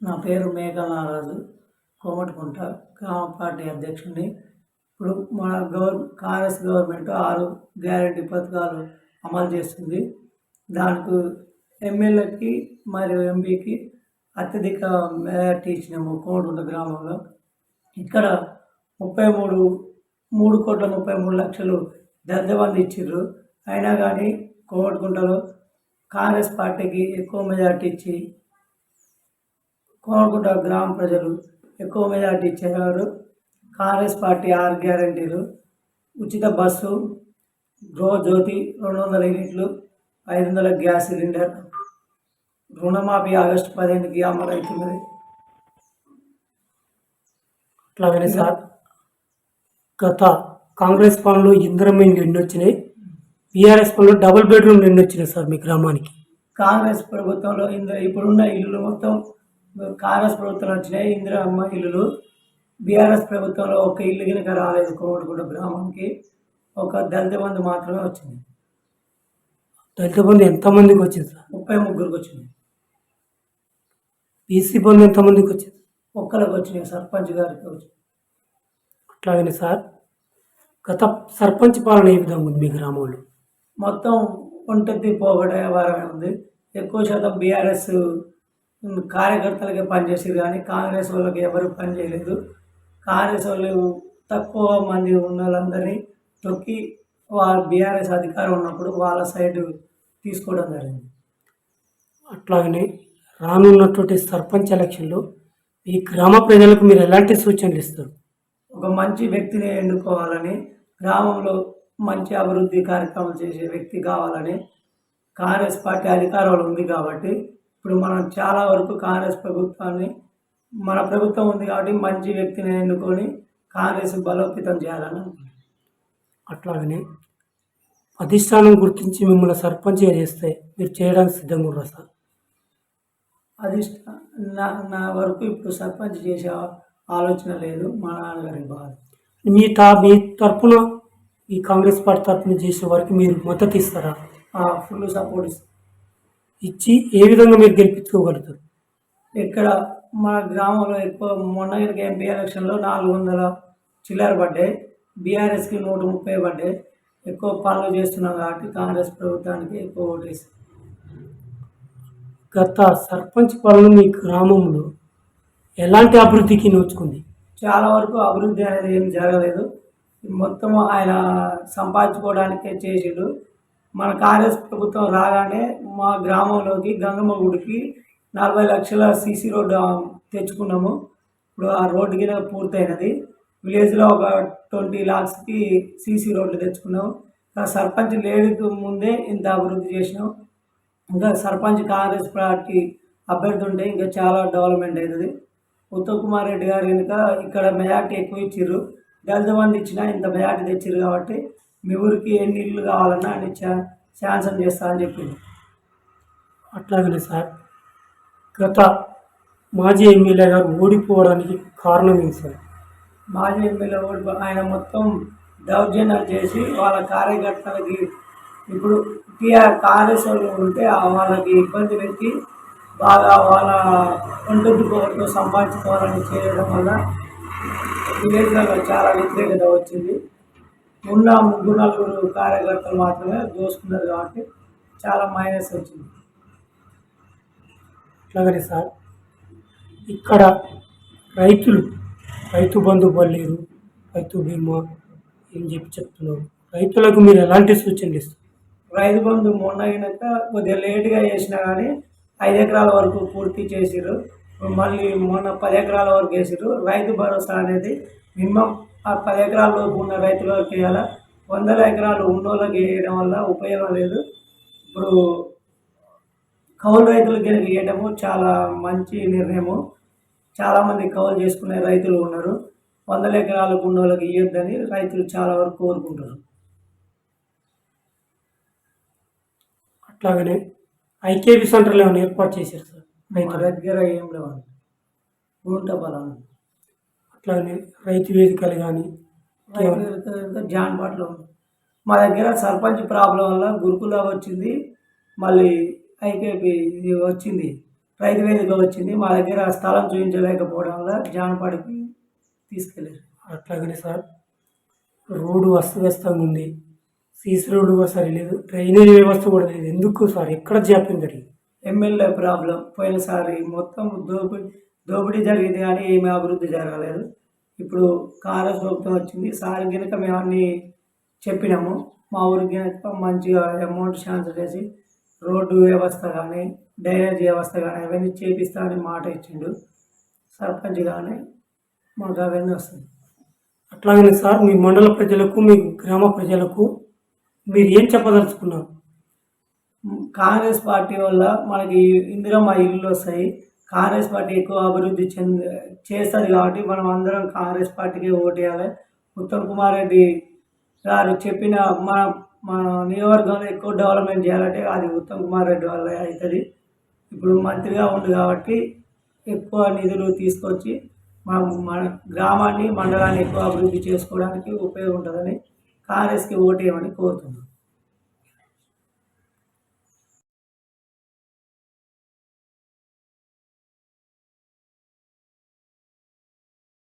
నా పేరు మేఘనారాజు కోమటికుంట గ్రామ పార్టీ అధ్యక్షుడిని. ఇప్పుడు మన గవర్ కాంగ్రెస్ గవర్నమెంట్ ఆరు గ్యారెంటీ పథకాలు అమలు చేస్తుంది. దానికి ఎమ్మెల్యేకి మరియు ఎంపీకి అత్యధిక మెజార్టీ ఇచ్చినాము కోమటికుంట గ్రామంలో. ఇక్కడ ముప్పై మూడు మూడు కోట్ల ముప్పై మూడు లక్షలు దద్దబంది ఇచ్చిర్రు. అయినా కానీ కోమటికుంటలో కాంగ్రెస్ పార్టీకి ఎక్కువ మెజార్టీ ఇచ్చి కోమకుంట గ్రామ ప్రజలు ఎక్కువ మెజార్టీ ఇచ్చేవారు. కాంగ్రెస్ పార్టీ ఆరు గ్యారంటీలు ఉచిత బస్సు గృహ జ్యోతి రెండు వందల యూనిట్లు ఐదు వందల గ్యాస్ సిలిండర్. రుణమాఫీ ఆగస్టు పదిహేనుకి అమలు అవుతున్నది అట్లాగనే సార్ గత కాంగ్రెస్ పాలనలో ఇందిరమ్మ ఎన్ని వచ్చినాయి బీఆర్ఎస్ పాలనలో డబుల్ బెడ్రూమ్ ఎన్ని వచ్చినాయి సార్ మీ గ్రామానికి. కాంగ్రెస్ ప్రభుత్వంలో ఇంద్ర ఇప్పుడున్న ఇల్లులు మొత్తం కాంగ్రెస్ ప్రభుత్వం వచ్చినాయి ఇందిరా అమ్మ ఇల్లులు. బీఆర్ఎస్ ప్రభుత్వంలో ఒక ఇల్లు కనుక రాలేదు కోమటిగూడ గ్రామానికి ఒక దళిత బంధు మాత్రమే వచ్చింది. దళిత బంధు ఎంతమందికి వచ్చింది సార్? ముప్పై ముగ్గురికి వచ్చింది. బీసీ బంధు ఎంతమందికి వచ్చింది? ఒక్కరికి వచ్చినాయి సర్పంచ్ గారికి వచ్చింది. అట్లాగనే సార్? గత సర్పంచ్ పాలన ఏ విధంగా ఉంది మీ గ్రామంలో? మొత్తం ఒంటెత్తి పోగొడే వారమే ఉంది. ఎక్కువ శాతం బీఆర్ఎస్ కార్యకర్తలకే పనిచేసారు కానీ కాంగ్రెస్ వాళ్ళకి ఎవరు పని చేయలేదు. కాంగ్రెస్ వాళ్ళు తక్కువ మంది ఉన్న వాళ్ళందరినీ తొక్కి వాళ్ళ బీఆర్ఎస్ అధికారం ఉన్నప్పుడు వాళ్ళ సైడ్ తీసుకోవడం జరిగింది. అట్లాగనే రానున్నటువంటి సర్పంచ్ ఎలక్షన్లో ఈ గ్రామ ప్రజలకు మీరు ఎలాంటి సూచనలు ఇస్తారు? ఒక మంచి వ్యక్తిని ఎన్నుకోవాలని గ్రామంలో మంచి అభివృద్ధి కార్యక్రమాలు చేసే వ్యక్తి కావాలని కాంగ్రెస్ పార్టీ అధికారంలో ఉంది కాబట్టి ఇప్పుడు మనం చాలా వరకు కాంగ్రెస్ ప్రభుత్వాన్ని మన ప్రభుత్వం ఉంది కాబట్టి మంచి వ్యక్తిని ఎన్నుకొని కాంగ్రెస్ బలోపేతం చేయాలని. అట్లాగనే అధిష్టానం గుర్తించి మిమ్మల్ని సర్పంచ్గా చేస్తే మీరు చేయడానికి సిద్ధంగా ఉన్నారు సార్? అది ఇష్ట- నా నా వరకు ఇప్పుడు సర్పంచ్ చేసే ఆలోచన లేదు మా నాన్నగారికి బాధ. మీ తా మీ తరపున ఈ కాంగ్రెస్ పార్టీ తరపున చేసే వారికి మీరు మద్దతు ఇస్తారా? ఫుల్ సపోర్ట్ ఇస్తాను ఇచ్చి ఏ విధంగా మీరు గెలిపించుకోగలుగుతారు? ఇక్కడ మన గ్రామంలో ఎక్కువ మొన్న కనుక ఎంపీ ఎలక్షన్లో నాలుగు వందల చిల్లర పడ్డాయి. బీఆర్ఎస్కి నూట ముప్పై పడ్డాయి. ఎక్కువ పనులు చేస్తున్నాం కాబట్టి కాంగ్రెస్ ప్రభుత్వానికి ఎక్కువ ఓటేసి గత సర్పంచ్ పనులు మీ గ్రామంలో ఎలాంటి అభివృద్ధికి నోచుకుంది? చాలా వరకు అభివృద్ధి అనేది ఏం జరగలేదు. మొత్తం ఆయన సంపాదించుకోవడానికే చేసిండు. మన కాంగ్రెస్ ప్రభుత్వం రాగానే మా గ్రామంలోకి గంగమ్మ గుడికి నలభై లక్షల సీసీ రోడ్డు తెచ్చుకున్నాము. ఇప్పుడు ఆ రోడ్డు కింద పూర్తయినది. విలేజ్లో ఒక ట్వంటీ లాక్స్కి సీసీ రోడ్లు తెచ్చుకున్నాము. ఇంకా సర్పంచ్ లేడీకి ముందే ఇంత అభివృద్ధి చేసినాం. ఇంకా సర్పంచ్ కాంగ్రెస్ పార్టీ అభ్యర్థి ఉంటే ఇంకా చాలా డెవలప్మెంట్ అవుతుంది. ఉత్తమ్ కుమార్ రెడ్డి గారు కనుక ఇక్కడ మెజార్టీ ఎక్కువ ఇచ్చిర్రు. దళిత మంది ఇచ్చినా ఇంత మెజార్టీ తెచ్చిర్రు కాబట్టి మీ ఊరికి ఎన్ని నీళ్ళు కావాలన్నా అని శా- శాంక్షన్ చేస్తా అని చెప్పింది అట్లాగనే సార్ గత మాజీ ఎమ్మెల్యే గారు ఓడిపోవడానికి కారణం ఏంటి సార్? మాజీ ఎమ్మెల్యే ఓడిపో ఆయన మొత్తం దౌర్జన్యాలు చేసి వాళ్ళ కార్యకర్తలకి ఇప్పుడు టీఆర్ కాంగ్రెస్ వాళ్ళు ఉంటే వాళ్ళకి ఇబ్బంది పెట్టి బాగా వాళ్ళ ఒంటొద్దు పోగొట్టు సంపాదించుకోవాలని చేయడం వల్ల విలేజ్లలో చాలా వ్యతిరేకత వచ్చింది. ఉన్న ముగ్గురు నలుగురు కార్యకర్తలు మాత్రమే దోసుకున్నారు కాబట్టి చాలా మైనస్ వచ్చింది. అట్లాగనే సార్ ఇక్కడ రైతులు రైతు బంధు పడలేరు రైతు బీమా ఏం చెప్పి చెప్తున్నారు? రైతులకు మీరు ఎలాంటి సూచనలు ఇస్తారు? రైతు బంధు మొన్న అయినాక కొద్దిగా లేట్గా చేసినా కానీ ఐదు ఎకరాల వరకు పూర్తి చేసిర్రు. మళ్ళీ మొన్న పది ఎకరాల వరకు వేసిర్రు రైతు భరోసా అనేది మినిమం ఆ పది ఎకరాల లోపు ఉన్న రైతుల వరకు వేయాలి వందల ఎకరాలు ఉన్నోళ్ళకి వేయడం వల్ల ఉపయోగం లేదు. ఇప్పుడు కౌలు రైతులకి వేయడము చాలా మంచి నిర్ణయము. చాలామంది కౌలు చేసుకునే రైతులు ఉన్నారు. వందల ఎకరాలకు ఉన్న వాళ్ళకి ఇవ్వద్దని రైతులు చాలా వరకు కోరుకుంటారు అట్లాగనే ఐకేబీ సెంటర్లు ఏమైనా ఏర్పాటు చేశారు సార్? మా రైతు దగ్గర ఏం లేవు గుంట బలం అట్లాగనే రైతు వేదికలు కానీ జాన్పాట్లో ఉంది. మా దగ్గర సర్పంచ్ ప్రాబ్లం వల్ల గురుకుల వచ్చింది మళ్ళీ ఐకేపీ ఇది వచ్చింది రైతు వేదిక వచ్చింది మా దగ్గర స్థలం చూపించలేకపోవడం వల్ల జానపాడికి తీసుకెళ్ళారు. అట్లాగనే సార్ రోడ్డు అస్తవ్యస్తంగా ఉంది సీసీ రోడ్డు కూడా సరిలేదు డ్రైనేజ్ వ్యవస్థ కూడా లేదు. ఎందుకు సార్? ఎక్కడ జాప్యం జరిగింది? ఎమ్మెల్యే ప్రాబ్లం పోయినసారి మొత్తం దోపిడీ దోపిడీ జరిగింది కానీ ఏమీ అభివృద్ధి జరగలేదు. ఇప్పుడు కాంగ్రెస్ ప్రభుత్వం వచ్చింది. సార్ కనుక మేము అన్నీ చెప్పినాము. మా ఊరికి కనుక మంచిగా అమౌంట్ శాంక్షన్ చేసి రోడ్డు వ్యవస్థ కానీ డ్రైనేజ్ వ్యవస్థ కానీ అవన్నీ చేపిస్తా అని మాట ఇచ్చిండు. సర్పంచ్ కానీ మాకు అవన్నీ వస్తుంది అట్లాగనే సార్ మీ మండల ప్రజలకు మీ గ్రామ ప్రజలకు మీరు ఏం చెప్పదలుచుకున్నారు? కాంగ్రెస్ పార్టీ వల్ల మనకి ఇందిరమ్మ ఇల్లు వస్తాయి. కాంగ్రెస్ పార్టీ ఎక్కువ అభివృద్ధి చెంది చేస్తుంది కాబట్టి మనం అందరం కాంగ్రెస్ పార్టీకి ఓటేయాలి. ఉత్తమ్ కుమార్ రెడ్డి గారు చెప్పిన మన మన నియోజకవర్గంలో ఎక్కువ డెవలప్మెంట్ చేయాలంటే అది ఉత్తమ్ కుమార్ రెడ్డి వల్ల అవుతుంది ఇప్పుడు మంత్రిగా ఉంది కాబట్టి ఎక్కువ నిధులు తీసుకొచ్చి మన మన గ్రామాన్ని మండలాన్ని ఎక్కువ అభివృద్ధి చేసుకోవడానికి ఉపయోగం ఉంటుందని కాంగ్రెస్కి ఓటేయమని కోరుతున్నాను